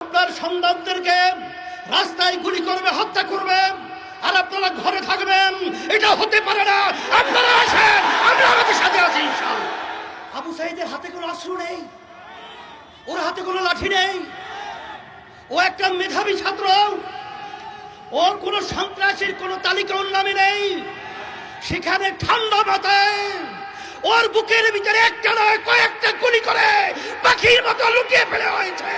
আপনার সন্তানদেরকে রাস্তায় গুলি করবে, হত্যা করবে, আর আপনারা ঘরে থাকবেন, এটা হতে পারে না। আপনারা আসেন, আমরা আমাদের সাথে আছি আবু সাইদের হাতে কোনো অস্ত্র নেই, ওর হাতে কোনো লাঠি নেই। ও একটা মেধাবী ছাত্র, ওর কোনো সন্ত্রাসীর কোনো তালিকা ওর নামে নেই। সেখানে ঠান্ডা মাথায় ওর বুকের ভিতরে একটা নয়, কয়েকটা গুলি করে পাখির মতো লুকিয়ে ফেলে হয়েছে।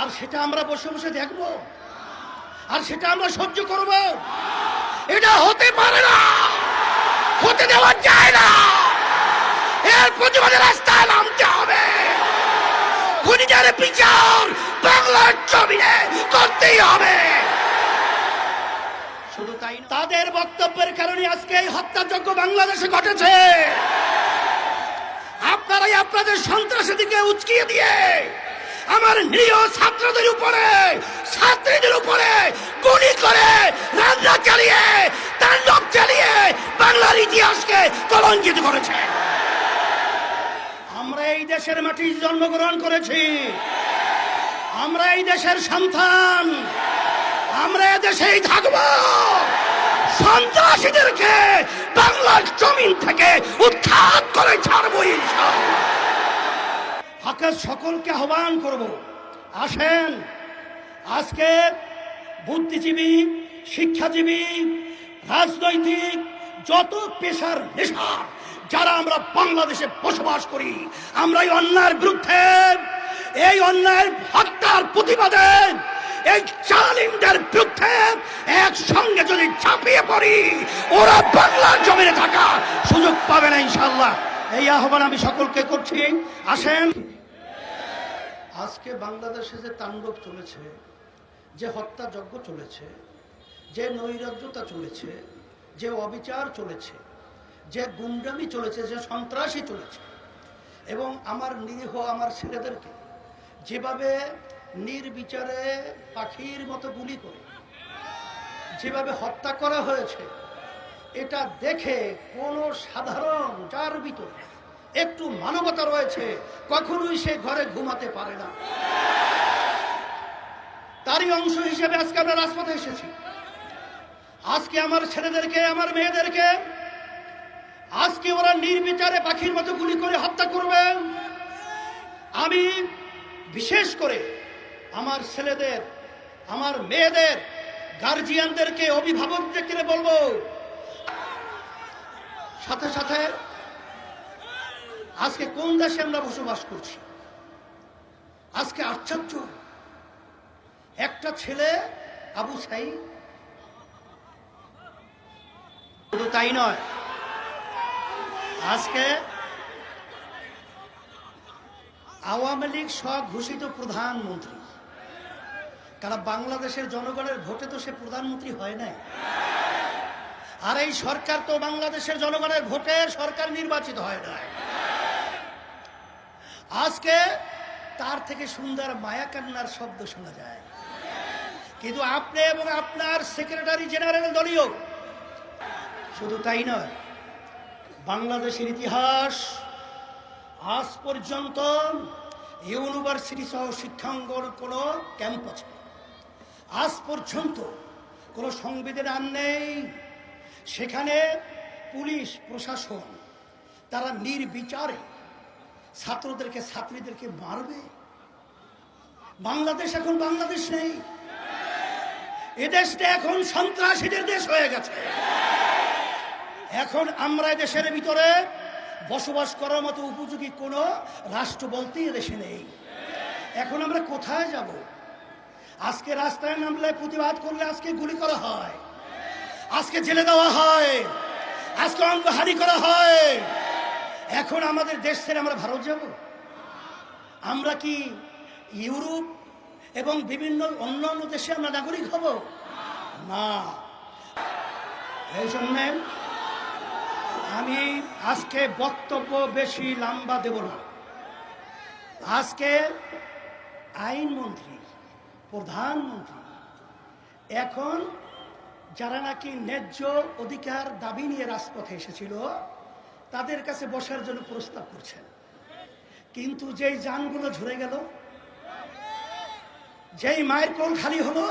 আর সেটা আমরা বসে বসে দেখব। আর সেটা আমরা সহ্য করব। এটা হতে পারে না। হতে দেওয়া যায় না। এর প্রতিবাদে রাস্তায় নামতে হবে। খুনিদের বিচার বাংলার জমিনে করতেই হবে। শুধু তাই তাদের বক্তব্যের কারণে আজকে এই হত্যাযজ্ঞ বাংলাদেশে ঘটেছে। আপনারাই আপনাদের সন্ত্রাসীদেরকে উচকিয়ে দিয়ে আমার নিরীহ ছাত্রদের উপরে, ছাত্রীদের উপরে গুলি করে রান্না চালিয়ে তাণ্ডব চালিয়ে বাংলার ইতিহাসকে কলঙ্কিত করেছে। আমরা এই দেশের মাটি জন্মগ্রহণ করেছি। আমরা এই দেশের সন্তান। আমরা এ দেশেই থাকব। সন্ত্রাসীদেরকে বাংলার জমিন থেকে উৎখাত করে ছাড়বো ইনশাআল্লাহ। হাকের সকলকে আহ্বান করব। আসেন। আজকে বুদ্ধিজীবী, শিক্ষাজীবী, রাজনৈতিক, যত পেশার নেশা যারা আমরা বাংলাদেশে বসবাস করি, আমরা এই অন্যায়ের বিরুদ্ধে, এই অন্যায়ের হত্যার প্রতিবাদে, এই জালিমদের বিরুদ্ধে একসঙ্গে যদি ঝাঁপিয়ে পড়ি, ওরা বাংলার জমিনে থাকা সুযোগ পাবে না ইনশাল্লাহ এই আহ্বান আমি সকলকে করছি। আসেন। আজকে বাংলাদেশে যে তাণ্ডব চলেছে, যে হত্যাযজ্ঞ চলেছে, যে নৈরাজ্যতা চলেছে, যে অবিচার চলেছে, যে গুন্ডামি চলেছে, যে সন্ত্রাসী চলেছে, এবং আমার নিরীহ, আমার ছেলেদেরকে যেভাবে নির্বিচারে পাখির মতো গুলি করে, যেভাবে হত্যা করা হয়েছে, এটা দেখে কোনো সাধারণ যার ভিতরে একটু মানবতা রয়েছে, কখনোই সে ঘরে ঘুমাতে পারে না। তারই অংশ হিসেবে আজকে আমরা রাজপথে এসেছি। আজকে আমার ছেলেদেরকে, আমার মেয়েদেরকে, আজকে ওরা নির্বিচারে পাখির মতো গুলি করে হত্যা করবে। আমি বিশেষ করে আমার ছেলেদের, আমার মেয়েদের গার্জিয়ানদেরকে অভিভাবকদেরকে বলব, সাথে সাথে আজকে কোন দেশে আমরা বসবাস করছি? আজকে আশ্চর্য। একটা ছেলে আবু সাই শুধু তাই নয়, আজকে আওয়ামী লীগ স্বঘোষিত প্রধানমন্ত্রী। কারণ বাংলাদেশের জনগণের ভোটে তো সে প্রধানমন্ত্রী হয় নাই। আর এই সরকার তো বাংলাদেশের জনগণের ভোটে সরকার নির্বাচিত হয় নাই। আজকে তার থেকে সুন্দর মায়া কান্নার শব্দ শোনা যায়। কিন্তু আপনি এবং আপনার সেক্রেটারি জেনারেল দলীয়, শুধু তাই নয়, বাংলাদেশের ইতিহাস আজ পর্যন্ত ইউনিভার্সিটি সহ শিক্ষাঙ্গন কোনো ক্যাম্পাস নেই। আজ পর্যন্ত কোনো সংবিধান নেই। সেখানে পুলিশ, প্রশাসন, তারা নির্বিচারে ছাত্রদেরকে, ছাত্রীদেরকে মারবে। বাংলাদেশ এখন বাংলাদেশ নেই। এদেশটা এখন সন্ত্রাসীদের দেশ হয়ে গেছে। এখন আমরা দেশের ভিতরে বসবাস করার মতো উপযোগী কোনো রাষ্ট্র বলতেই এদেশে নেই। এখন আমরা কোথায় যাব? আজকে রাস্তায় নামলে প্রতিবাদ করলে আজকে গুলি করা হয়। আজকে জেলে দেওয়া হয়। আজকে অঙ্গহানি করা হয়। এখন আমাদের দেশ ছেড়ে আমরা ভারত যাব? আমরা কি ইউরোপ এবং বিভিন্ন অন্য অন্য দেশে আমরা নাগরিক হব? না। এই জন্যে আমি আজকে বক্তব্য বেশি লম্বা দেব না। আজকে আইনমন্ত্রী, প্রধানমন্ত্রী, এখন যারা নাকি ন্যায্য অধিকার দাবি নিয়ে রাজপথে এসেছিল তাদের কাছে বসার জন্য প্রস্তাব করছেন। কিন্তু যেই যানগুলো ঝরে গেল, যেই মায়ের কোল খালি হলো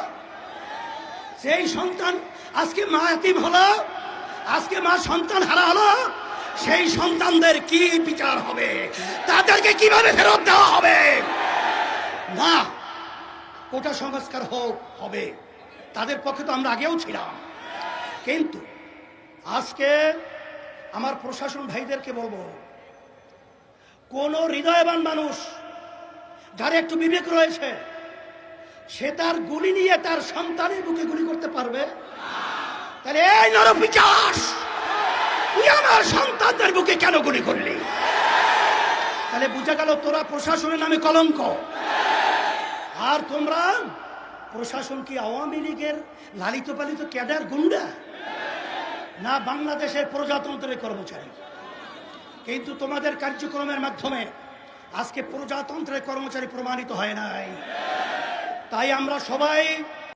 সেই সন্তান আজকে মা এতিম হলো, আজকে মা সন্তান হারা হলো, সেই সন্তানদের কি বিচার হবে? তাদেরকে কীভাবে ফেরত দেওয়া হবে? না কোটা সংস্কার হোক, হবে। তাদের পক্ষে তো আমরা আগেও ছিলাম। কিন্তু আজকে আমার প্রশাসন ভাইদেরকে বলব, কোন হৃদয়বান মানুষ যার একটু বিবেক রয়েছে, সে তার গুলি নিয়ে তার সন্তানের বুকে গুলি করতে পারবে? তাহলে এই নরপিচাস, তুই আমার সন্তানদের বুকে কেন গুলি করলি? তাহলে বুঝা গেল তোরা প্রশাসনের নামে কলঙ্ক। আর তোমরা, প্রশাসন কি আওয়ামী লীগের লালিত পালিত ক্যাডার গুন্ডা? না বাংলাদেশের প্রজাতন্ত্রের কর্মচারী। কিন্তু তোমাদের কার্যক্রমের মাধ্যমে আজকে প্রজাতন্ত্রের কর্মচারী প্রমাণিত হয় নাই। তাই আমরা সবাই